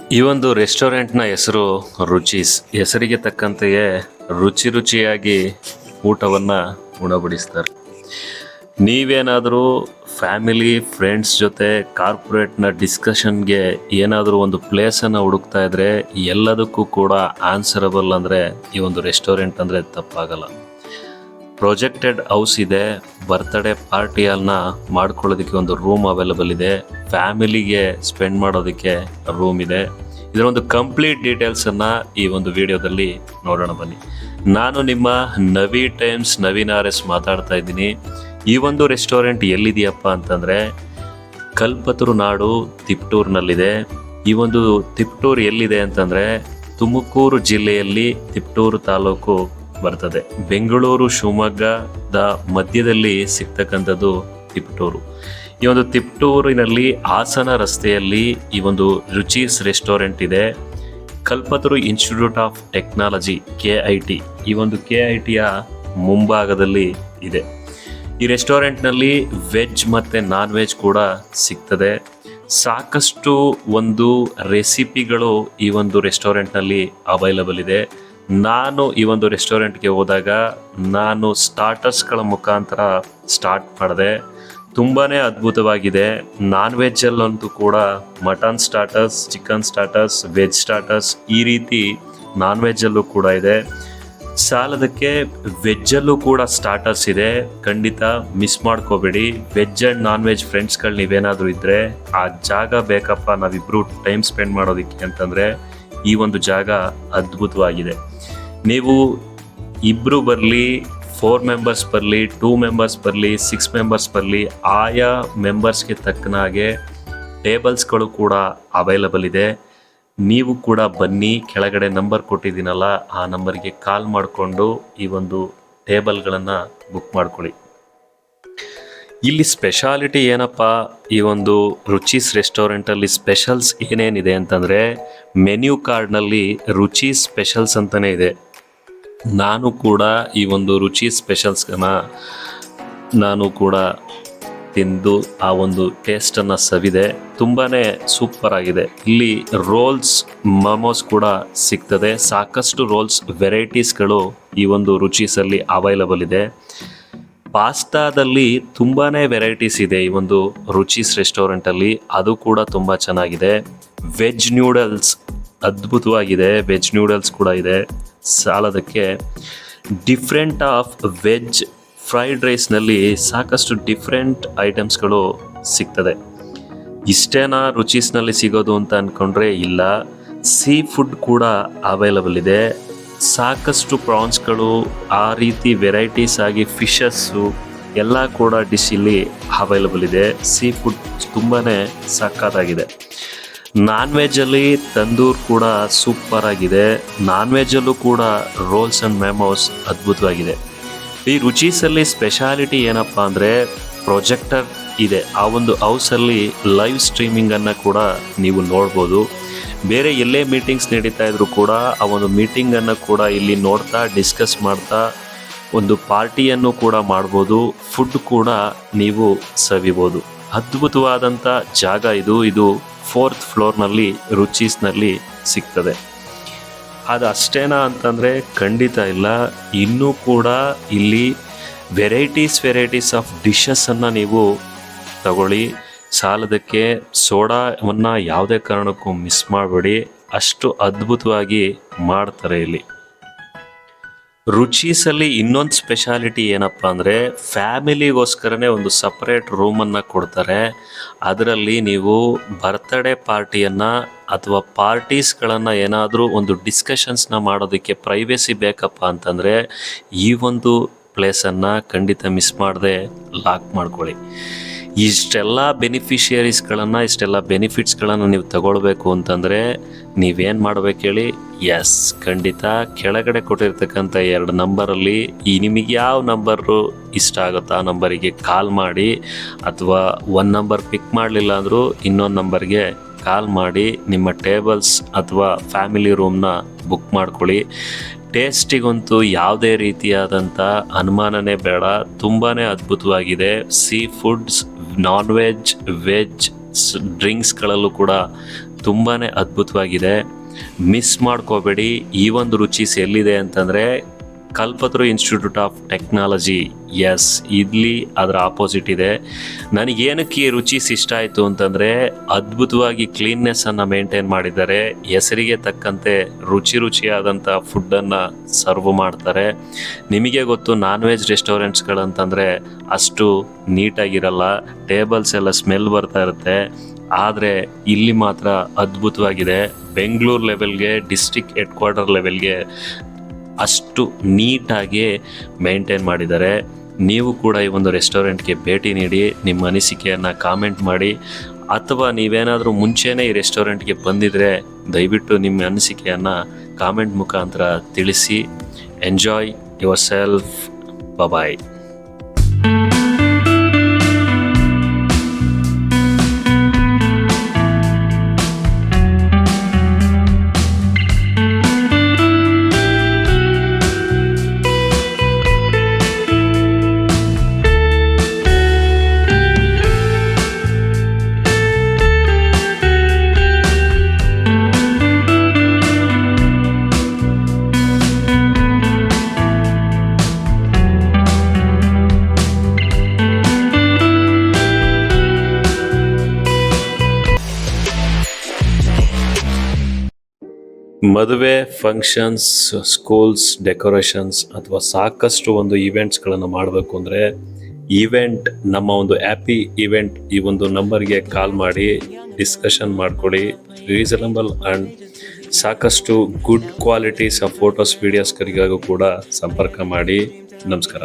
ಈ ಒಂದು ರೆಸ್ಟೋರೆಂಟ್ನ ಹೆಸರು ರುಚೀಸ್. ಹೆಸರಿಗೆ ತಕ್ಕಂತೆಯೇ ರುಚಿ ರುಚಿಯಾಗಿ ಊಟವನ್ನು ಉಣಬಡಿಸ್ತಾರೆ. ನೀವೇನಾದರೂ ಫ್ಯಾಮಿಲಿ, ಫ್ರೆಂಡ್ಸ್ ಜೊತೆ ಕಾರ್ಪೊರೇಟ್ನ ಡಿಸ್ಕಷನ್ಗೆ ಏನಾದರೂ ಒಂದು ಪ್ಲೇಸನ್ನು ಹುಡುಕ್ತಾ ಇದ್ದರೆ ಎಲ್ಲದಕ್ಕೂ ಕೂಡ ಆನ್ಸರಬಲ್ ಅಂದರೆ ಈ ಒಂದು ರೆಸ್ಟೋರೆಂಟ್ ಅಂದರೆ ತಪ್ಪಾಗಲ್ಲ. ಪ್ರೊಜೆಕ್ಟೆಡ್ ಹೌಸ್ ಇದೆ ಬರ್ತ್ಡೇ ಪಾರ್ಟಿಯನ್ನ ಮಾಡ್ಕೊಳ್ಳೋದಕ್ಕೆ ಒಂದು ರೂಮ್ ಅವೈಲಬಲ್ ಇದೆ. ಫ್ಯಾಮಿಲಿಗೆ ಸ್ಪೆಂಡ್ ಮಾಡೋದಕ್ಕೆ ರೂಮ್ ಇದೆ. ಇದರ ಒಂದು ಕಂಪ್ಲೀಟ್ ಡೀಟೇಲ್ಸನ್ನು ಈ ಒಂದು ವಿಡಿಯೋದಲ್ಲಿ ನೋಡೋಣ ಬನ್ನಿ. ನಾನು ನಿಮ್ಮ Navi Times Naveen R S ಮಾತಾಡ್ತಾ ಇದ್ದೀನಿ. ಈ ಒಂದು ರೆಸ್ಟೋರೆಂಟ್ ಎಲ್ಲಿದೆಯಪ್ಪ ಅಂತಂದರೆ ಕಲ್ಪತರು ನಾಡು ತಿಪ್ಟೂರಿನಲ್ಲಿದೆ. ಈ ಒಂದು ತಿಪ್ಟೂರ್ ಎಲ್ಲಿದೆ ಅಂತಂದರೆ ತುಮಕೂರು ಜಿಲ್ಲೆಯಲ್ಲಿ ತಿಪ್ಟೂರು ತಾಲೂಕು ಬರ್ತದೆ. ಬೆಂಗಳೂರು, ಶಿವಮೊಗ್ಗದ ಮಧ್ಯದಲ್ಲಿ ಸಿಗ್ತಕ್ಕಂಥದ್ದು ತಿಪ್ಟೂರು. ಈ ಒಂದು ತಿಪ್ಟೂರಿನಲ್ಲಿ ಹಾಸನ ರಸ್ತೆಯಲ್ಲಿ ಈ ಒಂದು ರುಚೀಸ್ ರೆಸ್ಟೋರೆಂಟ್ ಇದೆ. Kalpataru institute of technology, K I T. ಈ ಒಂದು ಕೆ ಐ ಟಿಯ ಮುಂಭಾಗದಲ್ಲಿ ಇದೆ. ಈ ರೆಸ್ಟೋರೆಂಟ್ನಲ್ಲಿ ವೆಜ್ ಮತ್ತು ನಾನ್ ವೆಜ್ ಕೂಡ ಸಿಗ್ತದೆ. ಸಾಕಷ್ಟು ಒಂದು ರೆಸಿಪಿಗಳು ಈ ಒಂದು ರೆಸ್ಟೋರೆಂಟ್ನಲ್ಲಿ ಅವೈಲಬಲ್ ಇದೆ. ನಾನು ಈ ಒಂದು ರೆಸ್ಟೋರೆಂಟ್ಗೆ ಹೋದಾಗ ನಾನು ಸ್ಟಾರ್ಟರ್ಸ್ಗಳ ಮುಖಾಂತರ ಸ್ಟಾರ್ಟ್ ಮಾಡಿದೆ. ತುಂಬಾ ಅದ್ಭುತವಾಗಿದೆ. ನಾನ್ ವೆಜ್ಜಲ್ಲಂತೂ ಕೂಡ mutton starters chicken starters veg starters ಈ ರೀತಿ ನಾನ್ ವೆಜ್ಜಲ್ಲೂ ಕೂಡ ಇದೆ. ಸಾಲದಕ್ಕೆ ವೆಜ್ಜಲ್ಲೂ ಕೂಡ ಸ್ಟಾರ್ಟರ್ಸ್ ಇದೆ. ಖಂಡಿತ ಮಿಸ್ ಮಾಡ್ಕೋಬೇಡಿ. ವೆಜ್ ಆ್ಯಂಡ್ ನಾನ್ ವೆಜ್ ಫ್ರೆಂಡ್ಸ್ಗಳು ನೀವೇನಾದರೂ ಇದ್ದರೆ ಆ ಜಾಗ ಬೇಕಪ್ಪ. ನಾವಿಬ್ಬರು ಟೈಮ್ ಸ್ಪೆಂಡ್ ಮಾಡೋದಕ್ಕೆ ಅಂತಂದರೆ ಈ ಒಂದು ಜಾಗ ಅದ್ಭುತವಾಗಿದೆ. ನೀವು ಇಬ್ಬರು ಬರಲಿ ಫೋರ್ ಮೆಂಬರ್ಸ್ ಬರಲಿ ಟೂ ಮೆಂಬರ್ಸ್ ಬರಲಿ ಸಿಕ್ಸ್ ಮೆಂಬರ್ಸ್ ಬರಲಿ, ಆಯಾ ಮೆಂಬರ್ಸ್ಗೆ ತಕ್ಕನಾಗೆ ಟೇಬಲ್ಸ್ಗಳು ಕೂಡ ಅವೈಲಬಲ್ ಇದೆ. ನೀವು ಕೂಡ ಬನ್ನಿ, ಕೆಳಗಡೆ ನಂಬರ್ ಕೊಟ್ಟಿದ್ದೀನಲ್ಲ, ಆ ನಂಬರ್ಗೆ ಕಾಲ್ ಮಾಡಿಕೊಂಡು ಈ ಒಂದು ಟೇಬಲ್ಗಳನ್ನು ಬುಕ್ ಮಾಡ್ಕೊಳ್ಳಿ. ಇಲ್ಲಿ ಸ್ಪೆಷಾಲಿಟಿ ಏನಪ್ಪ? ಈ ಒಂದು ರುಚೀಸ್ ರೆಸ್ಟೋರೆಂಟಲ್ಲಿ ಸ್ಪೆಷಲ್ಸ್ ಏನೇನಿದೆ ಅಂತಂದರೆ ಮೆನ್ಯೂ ಕಾರ್ಡ್ನಲ್ಲಿ ರುಚಿ ಸ್ಪೆಷಲ್ಸ್ ಅಂತಲೇ ಇದೆ. ನಾನು ಕೂಡ ಈ ಒಂದು ರುಚಿ ಸ್ಪೆಷಲ್ಸ್ನ ನಾನು ಕೂಡ ತಿಂದು ಆ ಒಂದು ಟೇಸ್ಟನ್ನು ಸವಿದೆ. ತುಂಬಾ ಸೂಪರ್ ಆಗಿದೆ. ಇಲ್ಲಿ ರೋಲ್ಸ್ ಮಮೋಸ್ ಕೂಡ ಸಿಗ್ತದೆ. ಸಾಕಷ್ಟು ರೋಲ್ಸ್ ವೆರೈಟೀಸ್ಗಳು ಈ ಒಂದು ರುಚೀಸಲ್ಲಿ ಅವೈಲಬಲ್ ಇದೆ. ಪಾಸ್ತಾದಲ್ಲಿ ತುಂಬಾ ವೆರೈಟೀಸ್ ಇದೆ ಈ ಒಂದು ರುಚೀಸ್ ರೆಸ್ಟೋರೆಂಟಲ್ಲಿ ಅದು ಕೂಡ ತುಂಬ ಚೆನ್ನಾಗಿದೆ. ವೆಜ್ ನ್ಯೂಡಲ್ಸ್ ಅದ್ಭುತವಾಗಿದೆ. ವೆಜ್ ನ್ಯೂಡಲ್ಸ್ ಕೂಡ ಇದೆ. ಸಾಲದಕ್ಕೆ ಡಿಫ್ರೆಂಟ್ ಆಫ್ ವೆಜ್ ಫ್ರೈಡ್ ರೈಸ್ನಲ್ಲಿ ಸಾಕಷ್ಟು ಡಿಫ್ರೆಂಟ್ ಐಟಮ್ಸ್ಗಳು ಸಿಗ್ತದೆ. ಇಷ್ಟೇನಾ ರುಚಿಸ್ನಲ್ಲಿ ಸಿಗೋದು ಅಂತ ಅಂದ್ಕೊಂಡ್ರೆ ಇಲ್ಲ. ಸೀ ಫುಡ್ ಕೂಡ ಅವೈಲಬಲ್ ಇದೆ. ಸಾಕಷ್ಟು ಪ್ರಾನ್ಸ್ಗಳು ಆ ರೀತಿ ವೆರೈಟೀಸ್ ಆಗಿ ಫಿಶಸ್ಸು ಎಲ್ಲ ಕೂಡ ಡಿಶ್ ಇಲ್ಲಿ ಅವೈಲಬಲ್ ಇದೆ. ಸೀ ಫುಡ್ ತುಂಬಾ ಸಕ್ಕತ್ತಾಗಿದೆ ನಾನ್ ವೆಜ್ಜಲ್ಲಿ ತಂದೂರ್ ಕೂಡ ಸೂಪರ್ ಆಗಿದೆ. ನಾನ್ ವೆಜ್ಜಲ್ಲೂ ಕೂಡ ರೋಲ್ಸ್ ಆ್ಯಂಡ್ ಮೆಮೋಸ್ ಅದ್ಭುತವಾಗಿದೆ. ಈ ರುಚಿಸಲ್ಲಿ ಸ್ಪೆಷಾಲಿಟಿ ಏನಪ್ಪ ಅಂದರೆ ಪ್ರೊಜೆಕ್ಟರ್ ಇದೆ. ಆ ಒಂದು ಹೌಸಲ್ಲಿ ಲೈವ್ ಸ್ಟ್ರೀಮಿಂಗನ್ನು ಕೂಡ ನೀವು ನೋಡ್ಬೋದು. ಬೇರೆ ಎಲ್ಲೇ ಮೀಟಿಂಗ್ಸ್ ನಡೀತಾ ಇದ್ರು ಕೂಡ ಆ ಒಂದು ಮೀಟಿಂಗನ್ನು ಕೂಡ ಇಲ್ಲಿ ನೋಡ್ತಾ ಡಿಸ್ಕಸ್ ಮಾಡ್ತಾ ಒಂದು ಪಾರ್ಟಿಯನ್ನು ಕೂಡ ಮಾಡ್ಬೋದು. ಫುಡ್ ಕೂಡ ನೀವು ಸವಿಬೋದು. ಅದ್ಭುತವಾದಂಥ ಜಾಗ ಇದು. ಇದು ಫೋರ್ತ್ ಫ್ಲೋರ್ನಲ್ಲಿ ರುಚೀಸ್ನಲ್ಲಿ ಸಿಗ್ತದೆ. ಅದು ಅಷ್ಟೇನಾ ಅಂತಂದರೆ ಖಂಡಿತ ಇಲ್ಲ. ಇನ್ನೂ ಕೂಡ ಇಲ್ಲಿ ವೆರೈಟೀಸ್ ವೆರೈಟೀಸ್ ಆಫ್ ಡಿಶಸ್ಸನ್ನು ನೀವು ತಗೊಳ್ಳಿ. ಸಾಲದಕ್ಕೆ ಸೋಡಾವನ್ನು ಯಾವುದೇ ಕಾರಣಕ್ಕೂ ಮಿಸ್ ಮಾಡಬೇಡಿ. ಅಷ್ಟು ಅದ್ಭುತವಾಗಿ ಮಾಡ್ತಾರೆ ಇಲ್ಲಿ. ರುಚೀಸಲ್ಲಿ ಇನ್ನೊಂದು ಸ್ಪೆಷಾಲಿಟಿ ಏನಪ್ಪ ಅಂದರೆ ಫ್ಯಾಮಿಲಿಗೋಸ್ಕರನೇ ಒಂದು ಸಪ್ರೇಟ್ ರೂಮನ್ನು ಕೊಡ್ತಾರೆ. ಅದರಲ್ಲಿ ನೀವು ಬರ್ತ್ಡೇ ಪಾರ್ಟಿಯನ್ನು ಅಥವಾ ಪಾರ್ಟೀಸ್ಗಳನ್ನು ಏನಾದರೂ ಒಂದು ಡಿಸ್ಕಷನ್ಸ್ನ ಮಾಡೋದಕ್ಕೆ ಪ್ರೈವೇಸಿ ಬೇಕಪ್ಪ ಅಂತಂದರೆ ಈ ಒಂದು ಪ್ಲೇಸನ್ನು ಖಂಡಿತ ಮಿಸ್ ಮಾಡದೆ ಲಾಕ್ ಮಾಡ್ಕೊಳ್ಳಿ. ಇಷ್ಟೆಲ್ಲ ಬೆನಿಫಿಷಿಯರೀಸ್ಗಳನ್ನು ಇಷ್ಟೆಲ್ಲ ಬೆನಿಫಿಟ್ಸ್ಗಳನ್ನು ನೀವು ತಗೊಳ್ಬೇಕು ಅಂತಂದರೆ ನೀವೇನು ಮಾಡ್ಬೇಕು ಹೇಳಿ? ಎಸ್ ಖಂಡಿತ ಕೆಳಗಡೆ ಕೊಟ್ಟಿರ್ತಕ್ಕಂಥ ಎರಡು ನಂಬರಲ್ಲಿ ಈ ನಿಮಗೆ ಯಾವ ನಂಬರು ಇಷ್ಟ ಆಗುತ್ತೋ ಆ ನಂಬರಿಗೆ ಕಾಲ್ ಮಾಡಿ, ಅಥವಾ ಒಂದು ನಂಬರ್ ಪಿಕ್ ಮಾಡಲಿಲ್ಲ ಅಂದರೂ ಇನ್ನೊಂದು ನಂಬರ್ಗೆ ಕಾಲ್ ಮಾಡಿ ನಿಮ್ಮ ಟೇಬಲ್ಸ್ ಅಥವಾ ಫ್ಯಾಮಿಲಿ ರೂಮ್ನ ಬುಕ್ ಮಾಡ್ಕೊಳ್ಳಿ. ಟೇಸ್ಟಿಗಂತೂ ಯಾವುದೇ ರೀತಿಯಾದಂಥ ಅನುಮಾನನೇ ಬೇಡ. ತುಂಬಾ ಅದ್ಭುತವಾಗಿದೆ. Sea foods non veg veg ಡ್ರಿಂಕ್ಸ್ಗಳಲ್ಲೂ ಕೂಡ ತುಂಬಾ ಅದ್ಭುತವಾಗಿದೆ. ಮಿಸ್ ಮಾಡ್ಕೋಬೇಡಿ. ಈ ಒಂದು ರುಚಿ ಎಲ್ಲಿದೆ ಅಂತಂದರೆ Kalpataru institute of technology. Yes ಇಲ್ಲಿ ಅದರ ಆಪೋಸಿಟ್ ಇದೆ. ನನಗೇನಕ್ಕೆ ಏನಕ್ಕೆ ರುಚಿ ಇಷ್ಟ ಆಯಿತು ಅಂತಂದರೆ, ಅದ್ಭುತವಾಗಿ ಕ್ಲೀನ್ನೆಸ್ಸನ್ನು ಮೇಂಟೈನ್ ಮಾಡಿದ್ದಾರೆ. ಹೆಸರಿಗೆ ತಕ್ಕಂತೆ ರುಚಿ ರುಚಿಯಾದಂಥ ಫುಡ್ಡನ್ನು ಸರ್ವ್ ಮಾಡ್ತಾರೆ. ನಿಮಗೆ ಗೊತ್ತು ನಾನ್ ವೆಜ್ ರೆಸ್ಟೋರೆಂಟ್ಸ್ಗಳಂತಂದರೆ ಅಷ್ಟು ನೀಟಾಗಿರಲ್ಲ. ಟೇಬಲ್ಸ್ ಎಲ್ಲ ಸ್ಮೆಲ್ ಬರ್ತಾ ಇರುತ್ತೆ. ಆದರೆ ಇಲ್ಲಿ ಮಾತ್ರ ಅದ್ಭುತವಾಗಿದೆ. ಬೆಂಗಳೂರು ಲೆವೆಲ್ಗೆ ಡಿಸ್ಟಿಕ್ ಹೆಡ್ ಕ್ವಾರ್ಟರ್ ಲೆವೆಲ್ಗೆ ಅಷ್ಟು ನೀಟಾಗಿ ಮೇಂಟೈನ್ ಮಾಡಿದ್ದಾರೆ. ನೀವು ಕೂಡ ಈ ಒಂದು ರೆಸ್ಟೋರೆಂಟ್ಗೆ ಭೇಟಿ ನೀಡಿ ನಿಮ್ಮ ಅನಿಸಿಕೆಯನ್ನು ಕಾಮೆಂಟ್ ಮಾಡಿ, ಅಥವಾ ನೀವೇನಾದರೂ ಮುಂಚೆನೇ ಈ ರೆಸ್ಟೋರೆಂಟ್ಗೆ ಬಂದಿದ್ರೆ ದಯವಿಟ್ಟು ನಿಮ್ಮ ಅನಿಸಿಕೆಯನ್ನು ಕಾಮೆಂಟ್ ಮುಖಾಂತರ ತಿಳಿಸಿ. ಎಂಜಾಯ್ ಯುವರ್ ಸೆಲ್ಫ್ ಬಾಯ್ ಮದುವೆ ಫಂಕ್ಷನ್ಸ್ ಸ್ಕೂಲ್ಸ್ ಡೆಕೋರೇಷನ್ಸ್ ಅಥವಾ ಸಾಕಷ್ಟು ಒಂದು ಇವೆಂಟ್ಸ್ಗಳನ್ನು ಮಾಡಬೇಕು ಅಂದರೆ ಈವೆಂಟ್ ನಮ್ಮ ಒಂದು ಆ್ಯಪಿ ಈವೆಂಟ್ ಈ ಒಂದು ನಂಬರ್ಗೆ ಕಾಲ್ ಮಾಡಿ ಡಿಸ್ಕಷನ್ ಮಾಡ್ಕೊಳ್ಳಿ ರೀಸನಬಲ್ ಆ್ಯಂಡ್ ಸಾಕಷ್ಟು ಗುಡ್ ಕ್ವಾಲಿಟೀಸ್ ಆಫ್ ಫೋಟೋಸ್ ವಿಡಿಯೋಸ್ಗಳಿಗಾಗೂ ಕೂಡ ಸಂಪರ್ಕ ಮಾಡಿ. ನಮಸ್ಕಾರ.